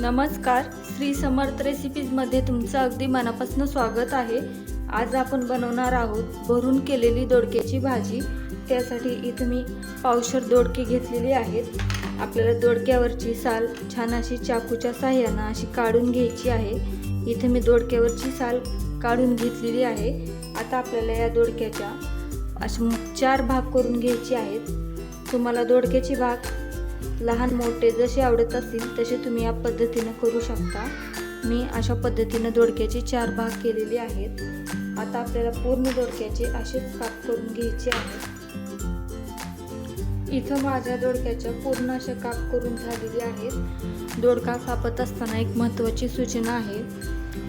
नमस्कार श्री समर्थ रेसिपीजमध्ये तुमचं अगदी मनापासून स्वागत आहे. आज आपण बनवणार आहोत भरून केलेली दोडक्याची भाजी. त्यासाठी इथं मी पावशर दोडके घेतलेली आहेत. आपल्याला दोडक्यावरची साल छान अशी चाकूच्या साह्यानं अशी काढून घ्यायची आहे. इथे मी दोडक्यावरची साल काढून घेतलेली आहे. आता आपल्याला या दोडक्याच्या असे चार भाग करून घ्यायचे आहेत. तुम्हाला दोडक्याची भाग लहान मोठे जसे आवडत असतील तसे तुम्ही या पद्धतीनं करू शकता. मी अशा पद्धतीनं दोडक्याचे चार भाग केलेले आहेत. आता आपल्याला पूर्ण दोडक्याचे असेच काप करून घ्यायचे आहेत. इथं माझ्या दोडक्याच्या पूर्ण अशा काप करून झालेली आहेत. दोडका कापत असताना एक महत्त्वाची सूचना आहे.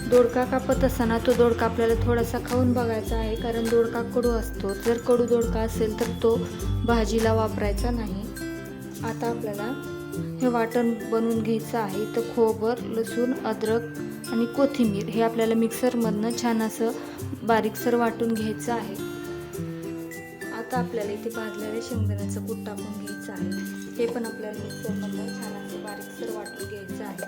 दोडका कापत असताना तो दोडका आपल्याला थोडासा खाऊन बघायचा आहे कारण दोडका कडू असतो. जर कडू दोडका असेल तर तो भाजीला वापरायचा नाही. आता आपल्याला हे वाटण बनवून घ्यायचं आहे. तर खोबर लसूण अद्रक आणि कोथिंबीर हे आपल्याला मिक्सरमधनं छान असं बारीकसर वाटून घ्यायचं आहे. आता आपल्याला इथे भाजलेल्या शेंगदाण्याचं कूट टाकून घ्यायचं आहे. हे पण आपल्याला मिक्सरमधनं छान असं बारीकसर वाटून घ्यायचं आहे.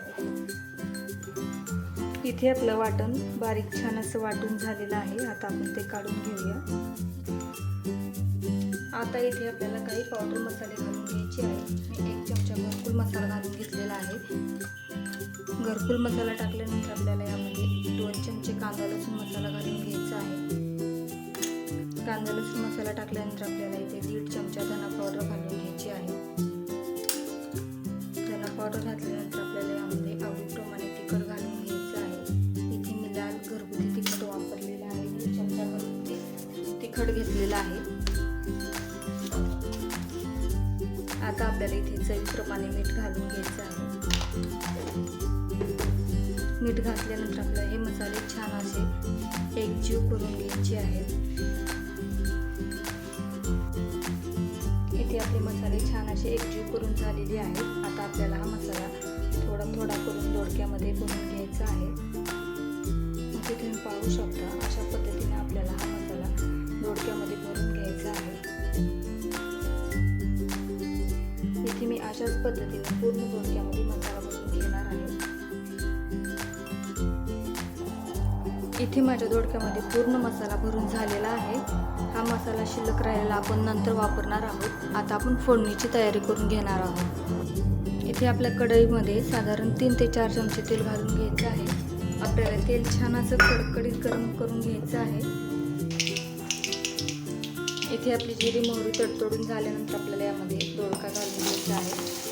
इथे आपलं वाटण बारीक छान असं वाटून झालेलं आहे. आता आपण ते काढून घेऊया. आता इथे आपल्याला काही पावडर मसाले घालून घरकुल मसाला टाकल्यानंतर आपल्याला यामध्ये दोन चमचे कांदा लसूण मसाला घालून घ्यायचा आहे. कांदा लसूण मसाला टाकल्यानंतर आपल्याला इथे दीड चमचा धना पावडर घालून घ्यायची आहे. धना पावडर घातल्यानंतर आपल्याला यामध्ये आवडीप्रमाणे तिखट घालून घ्यायचं आहे. इथे मी लाल घरगुती तिखट वापरलेलं आहे. दीड चमचा घरगुती तिखट घेतलेलं आहे. आता आपल्याला इथे चवीप्रमाणे मीठ घालून घ्यायचं आहे. मीठ घातल्यानंतर आपल्याला हे मसाले छान असे एकजीव करून घ्यायचे आहेत. इथे आपले मसाले छान असे एकजीव करून झालेले आहेत. आता आपल्याला हा मसाला थोडा थोडा करून दोडक्यामध्ये करून घ्यायचा आहे. इथे तुम्ही पाहू शकता अशा पद्धतीने आपल्याला हा मसाला दोडक्यामध्ये भरून घ्यायचा आहे. इथे मी अशाच पद्धतीने पूर्ण दोडक्यामध्ये मसाला भरून घेणार आहे. इथे माझ्या दोडक्यामध्ये पूर्ण मसाला भरून झालेला आहे. हा मसाला शिल्लक राहिलेला आपण नंतर वापरणार आहोत. आता आपण फोडणीची तयारी करून घेणार आहोत. इथे आपल्या कढईमध्ये साधारण तीन ते चार चमचे तेल घालून घ्यायचं आहे. आपल्याला तेल छान असं कडकडीत गरम करून घ्यायचं आहे. इथे आपली जिरी मोहरी तडतडून झाल्यानंतर आपल्याला यामध्ये दोडका घालून घ्यायचा आहे.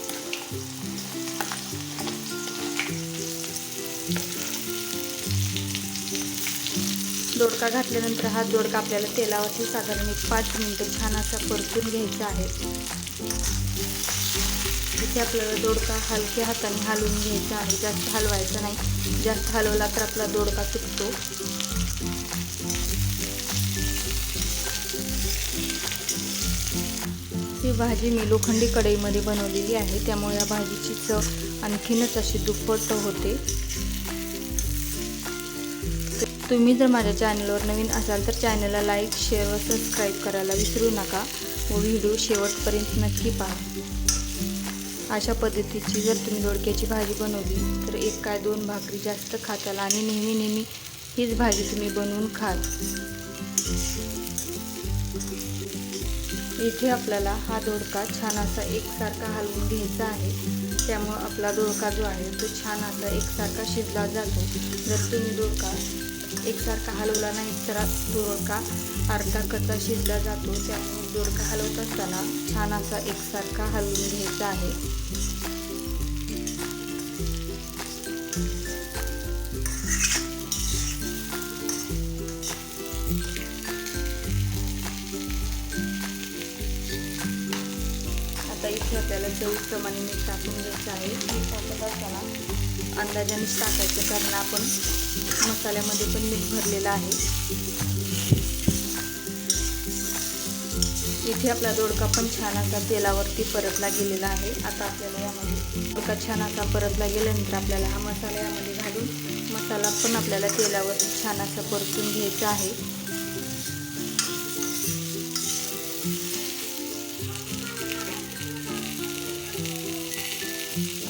दोडका घातल्यानंतर हा दोडका आपल्याला तेलावरती साधारण एक पाच मिनटं छान असा परतून घ्यायचा आहे. इथे आपल्याला दोडका हलक्या हाताने हलवून घ्यायचा आहे. जास्त हलवायचा नाही. जास्त हलवला तर आपला दोडका तुटतो ही भाजी मी लोखंडी कढईमध्ये बनवलेली आहे. त्यामुळे या भाजीची चव आणखीनच अशी दुप्पट होते. तुम्ही जर माझ्या चॅनलवर नवीन असाल तर चॅनलला लाईक शेअर व सबस्क्राईब करायला विसरू नका व व्हिडिओ शेवटपर्यंत नक्की पहा. अशा पद्धतीची जर तुम्ही दोडक्याची भाजी बनवली तर एक काय दोन भाकरी जास्त खाताल आणि नेहमी नेहमी हीच भाजी तुम्ही बनवून खाल. इथे आपल्याला हा दोडका छान असा एकसारखा हलवून घ्यायचा आहे. त्यामुळं आपला दोडका जो आहे तो छान असा एकसारखा शिजला जातो. जर तुम्ही दोडका एकसारखा हलवला नाही तर दोडका अर्धा कच्चा शिजला जातो. त्यामुळे दोडका हलवत असताना छान असा एकसारखा हलवून घ्यायचा आहे. आता इथे आपल्याला चवीप्रमाणे मीठ टाकून घ्यायचं आहे. मीठ टाकत असताना अंदाजानेच टाकायचं कारण आपण मसाल्यामध्ये पण मीठ भरलेलं आहे. इथे आपला दोडका पण छान असा तेलावरती परतला गेलेला आहे. आता आपल्याला यामध्ये दोडका छान असा परतला गेल्यानंतर आपल्याला हा मसाला यामध्ये घालून मसाला पण आपल्याला तेलावरती छान असा परतून घ्यायचा आहे.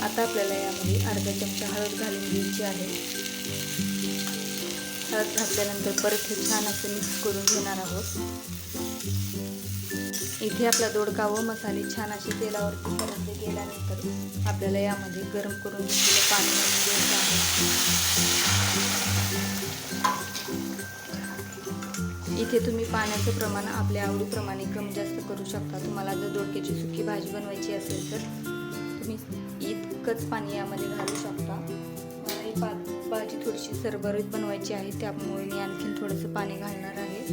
आता आता आपल्याला यामध्ये अर्धा चमचा हळद घालून घ्यायची आहे. हळद घातल्यानंतर परत हे छान असं मिक्स करून घेणार आहोत. इथे आपला दोडका व मसाले छान असे तेलावरती परतले गेल्यानंतर आपल्याला यामध्ये गरम करून घेतलेलं पाणी घ्यायचं आहे. इथे तुम्ही पाण्याचं प्रमाण आपल्या आवडीप्रमाणे कमी जास्त करू शकता. तुम्हाला जर दोडक्याची सुकी भाजी बनवायची असेल तर तुम्ही इतकंच पाणी यामध्ये घालू शकता. मला हे पा भाजी थोडीशी सरभरीत बनवायची आहे त्यामुळे मी आणखीन थोडंसं पाणी घालणार आहे.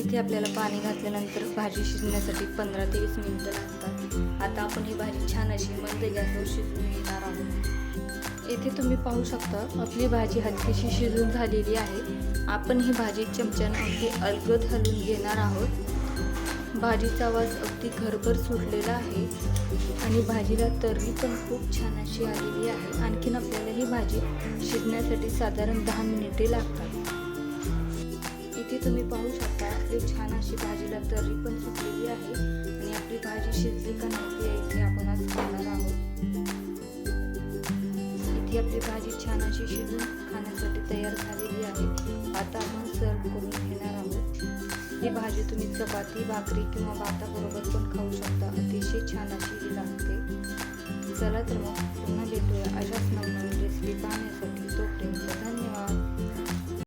इथे आपल्याला पाणी घातल्यानंतर भाजी शिजण्यासाठी पंधरा ते वीस मिनिटं लागतात. आता आपण ही भाजी छान अशी मंद गॅसवर शिजवून घेणार आहोत. इथे तुम्ही पाहू शकता आपली भाजी हलकीशी शिजून झालेली आहे. आपण ही भाजी चमच्यानं अगदी अलगद हलवून घेणार आहोत. भाजीचा आवाज अगदी घरभर सुटलेला आहे. आणि भाजीला तर्री पण खूप छान अशी आलेली आहे. आणखीन आपल्याला ही भाजी शिजण्यासाठी साधारण दहा मिनिटे लागतात. इथे तुम्ही पाहू शकता आपली छान अशी भाजीला तर्री पण सुटलेली आहे. आणि आपली भाजी शिजली का नाही इथे आपण आज खाणार आहोत. इथे आपली भाजी छान अशी शिजून खाण्यासाठी तयार झालेली आहे. आता आपण सर्व करून घेणार आहोत. ही भाजी तुम्ही चपाती भाकरी किंवा भाताबरोबर पण खाऊ शकता. अतिशय छान अशी ही लागते. चला तर मग पुन्हा भेटूया अशाच नवनवीन रेसिपी पाहण्यासाठी. तोपर्यंत